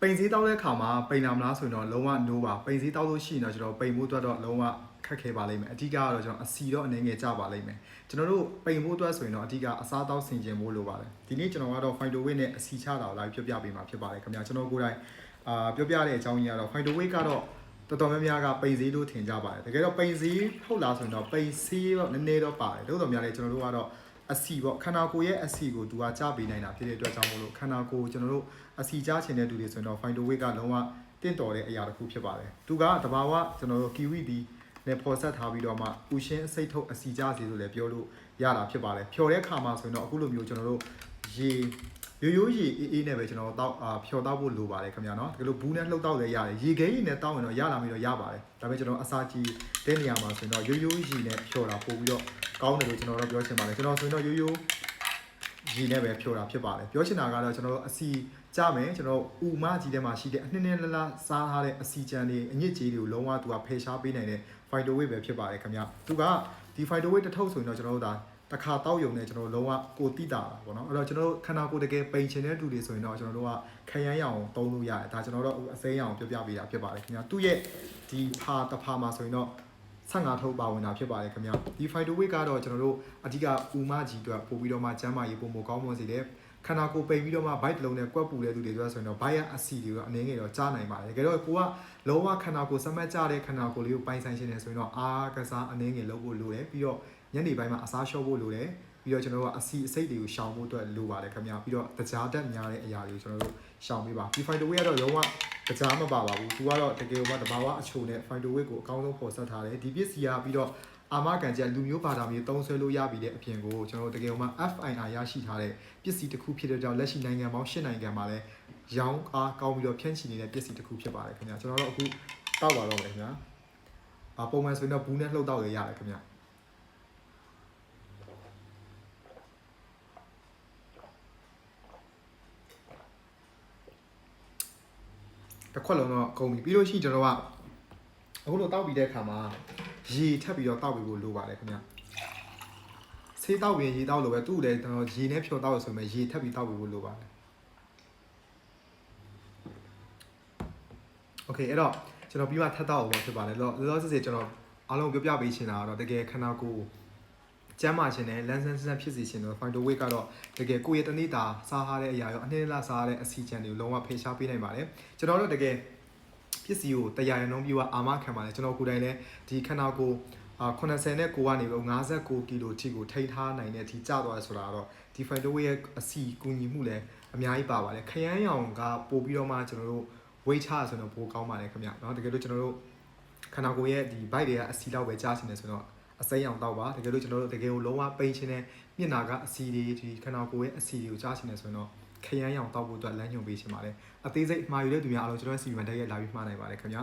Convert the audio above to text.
ပိန်စည်းတောက်တဲ့အခါမှာပိန်လာမလားဆိုရင်တော့လုံးဝ no ပါပိန်စည်းတောက်လို့ရှိရင်တော့ကျွန်တော်ပိန်ဖို့အတွက်တော့လုံးဝခက်ခဲပါလိမ့်မယ်အဓိကကတော့ကျွန်တော်အစီတော့အနေငယ်ကြပါလိမ့်မယ်ကျွန်တော်တို့ပိန်ဖို့အတွက်ဆိုရင်တော့အဓိကအစားတောက်ဆင်ခြင်ဖို့လိုပါတယ်ဒီနေ့ကျွန်တော်ကတော့ fighter weight နဲ့အစီချတာကိုလာပြပြပေးမှာဖြစ်ပါတယ်ခင်ဗျာကျွန်တော်ကိုယ်တိုင်အာပြောပြတဲ့အကြောင်းကြီးကတော့ fighter weight ကတော့တော်တော်များများကပိန်စည်းလို့ထင်ကြပါတယ်တကယ်တော့ပိန်စည်းဟုတ်လားဆိုရင်တော့ပိန်စည်းတော့နည်းနည်းတော့ပါတယ်လို့တော့များလေကျွန်တော်တို့ကတော့ အစီပေါ့ခန္ဓာကိုယ်ရဲ့အစီကိုသူကကြားပေးနိုင်တာဖြစ်တဲ့အတွက်ကြောင့်မို့လို့ခန္ဓာကိုယ်ကျွန်တော်တို့အစီကြားချင်တဲ့သူတွေဆိုရင်တော့ find weight ကလုံးဝတင့်တော်တဲ့အရာတစ်ခုဖြစ်ပါတယ်သူကတဘာဝကျွန်တော်တို့ kiwi ဒီနဲ့ပေါ်ဆက်ထားပြီးတော့မှဥရှင်းအစိတ်ထုတ်အစီကြားစီလို့လည်းပြောလို့ရတာဖြစ်ပါတယ်ဖြော်တဲ့ခါမှာဆိုရင်တော့အခုလိုမျိုးကျွန်တော်တို့ရေ ရိုးရိုးရေအေးအေးနဲ့ပဲကျွန်တော်တို့တောက်အာဖြော်တောက်ဖို့လိုပါတယ်ခင်ဗျာနော်ဒီလိုဘူးနဲ့လှုပ်တောက်လည်းရတယ်ရေခဲရေနဲ့တောက်ရင်တော့ရလာပြီးတော့ရပါတယ်ဒါပေမဲ့ကျွန်တော်အစာကြီးတဲ့နေရာမှာဆိုရင်တော့ရိုးရိုးရေနဲ့ဖြော်တာပို့ပြီးတော့ကောင်းတယ်လို့ကျွန်တော်တို့ပြောချင်ပါတယ်ကျွန်တော်ဆိုရင်တော့ရိုးရိုးရည်နဲ့ပဲဖြိုတာဖြစ်ပါတယ်ပြောချင်တာကတော့ကျွန်တော်တို့အစီကြမယ်ကျွန်တော်ဥမကြီးထဲမှာရှိတဲ့အနှစ်နှစ်လလစားထားတဲ့အစီကြံတွေအညစ်အကြေးတွေကိုလုံးဝသူကဖယ်ရှားပေးနိုင်တဲ့ fighter weight ပဲဖြစ်ပါတယ်ခင်ဗျသူကဒီ fighter weight တစ်ထုပ်ဆိုရင်တော့ကျွန်တော်တို့ဒါ တစ်ခါတောက်ယုံနဲ့ကျွန်တော်တို့လုံးဝကိုတိတာပါပေါ့နော်အဲ့တော့ကျွန်တော်တို့ခန္ဓာကိုယ်တကယ်ပိန်ချင်တဲ့လူတွေဆိုရင်တော့ကျွန်တော်တို့ကခရမ်းရအောင်သုံးလို့ရတယ်ဒါကျွန်တော်တို့အစိမ်းရအောင်ပြောပြပေးတာဖြစ်ပါတယ်ခင်ဗျသူ့ရဲ့ဒီဖာတစ်ဖာမှာဆိုရင်တော့ 15ထုတ်ပါဝင်တာဖြစ်ပါတယ်ခင်ဗျဒီ fighter weight ကတော့ကျွန်တော်တို့အဓိကဥမကြီးအတွက်ပို့ပြီးတော့မှကျမ်းမာရေးပုံမကောင်းမွန်စေတယ်ခန္ဓာကိုယ်ပိန်ပြီးတော့မှ bite လုံးနဲ့ကွက်ပူတဲ့သူတွေဆိုရင်တော့ bite အစီတွေတော့အနေငယ်တော့ကြားနိုင်ပါတယ်တကယ်တော့ကိုကလောကခန္ဓာကိုယ်စမတ်ကြတဲ့ခန္ဓာကိုယ်လေးကိုပိုင်ဆိုင်ရှင်နေဆိုရင်တော့အာကစားအနေငယ်လုပ်ဖို့လိုတယ်ပြီးတော့ညနေပိုင်းမှာအစားလျှော့ဖို့လိုတယ်ပြီးတော့ကျွန်တော်တို့ကအစီအစိတ်တွေကိုရှောင်ဖို့အတွက်လိုပါတယ်ခင်ဗျာပြီးတော့တကြားတက်များတဲ့အရာတွေကိုကျွန်တော်တို့ရှောင်ပေးပါဒီ fighter weight ကတော့လုံးဝတ ကြားမပါပါဘူးသူကတော့တကယ်တော့တဘာဝအချိုနဲ့ fighter weight ကိုအကောင်းဆုံးပေါ်ဆက်ထားတယ်ဒီပစ္စည်းကပြီးတော့အာမကန်ချက်လူမျိုးဘာသာမျိုးတုံးဆွဲလို့ရပြီတဲ့အပြင်ကိုကျွန်တော်တို့တကယ်မှ FIR ရရှိထားတဲ့ပစ္စည်းတစ်ခုဖြစ်တဲ့ကြောင့်လက်ရှိနိုင်ငံပေါင်း၈နိုင်ငံမှာလည်းရောင်းအားကောင်းပြီးတော့ဖြန့်ချီနေတဲ့ပစ္စည်းတစ်ခုဖြစ်ပါတယ်ခင်ဗျာကျွန်တော်တို့အခုတောက်ပါတော့မယ်ခင်ဗျာအပုံမှန်ဆိုရင်တော့ဘူးနဲ့လှုပ်တောက်ရရတယ်ခင်ဗျာ တစ်ခွက်လုံးတော့ကုန်ပြီပြီးလို့ရှိရင်ကျွန်တော်ကအခုလိုတောက်ပြီးတဲ့အခါမှာရေထပ်ပြီးတော့တောက်ပြီးဖို့လိုပါတယ်ခင်ဗျာဆေးတောက်ပြီးရေတောက်လို့ပဲသူ့လည်းကျွန်တော်ရေနဲ့ဖြောတောက်ရဆိုရင်ရေထပ်ပြီးတောက်ပြီးဖို့လိုပါတယ်โอเคအဲ့တော့ကျွန်တော်ပြီးမှထပ်တောက်အောင်ဖြစ်ပါတယ်လောလောဆယ်ဆယ်ကျွန်တော်အားလုံးပြောပြပေးချင်တာကတော့တကယ်ခန္ဓာကိုယ် ကျမ်းမာခြင်းနဲ့လန်းဆန်းဆန်းဖြစ်စီခြင်းတော့ fighter weight ကတော့တကယ်ကိုယ့်ရဲ့တနေ့တာစားထားတဲ့အရာရောအနှစ်နှစ်လစားထားတဲ့အစီအကျန်တွေကိုလုံးဝဖေရှားပေးနိုင်ပါတယ်ကျွန်တော်တို့တကယ်ပစ္စည်းကိုတရားရနှုံးပြီးတော့အာမခံပါတယ်ကျွန်တော်ကိုယ်တိုင်လည်းဒီခန္ဓာကိုယ်အာ80နဲ့9ကနေပြီး59ကီလိုထိကိုထိထားနိုင်တဲ့အထိကျသွားရဆိုတာတော့ဒီ fighter weight ရဲ့အစီကူညီမှုလည်းအများကြီးပါပါတယ်ခရမ်းရောင်ကပို့ပြီးတော့မှကျွန်တော်တို့ weight ချဆိုတော့ပိုကောင်းပါတယ်ခင်ဗျเนาะတကယ်လို့ကျွန်တော်တို့ခန္ဓာကိုယ်ရဲ့ဒီ bite တွေကအစီလောက်ပဲကြားချင်တယ်ဆိုတော့ အစိမ်းအောင်တောက်ပါတကယ်လို့ကျွန်တော်တို့တကယ်ကိုလုံးဝပိန်ချင်းတဲ့မျက်နာကအစီတွေဒီခန္ဓာကိုယ်ရဲ့အစီတွေကိုကြားချင်တယ်ဆိုရင်တော့ခရမ်းရောင်တောက်ဖို့အတွက်လမ်းညွှန်ပေးချင်ပါတယ်အသေးစိတ်မှာယူတဲ့သူများအားလုံးကျွန်တော်ရဲ့စီမံတက်ရဲ့လာပြီးမှားနိုင်ပါတယ်ခင်ဗျာ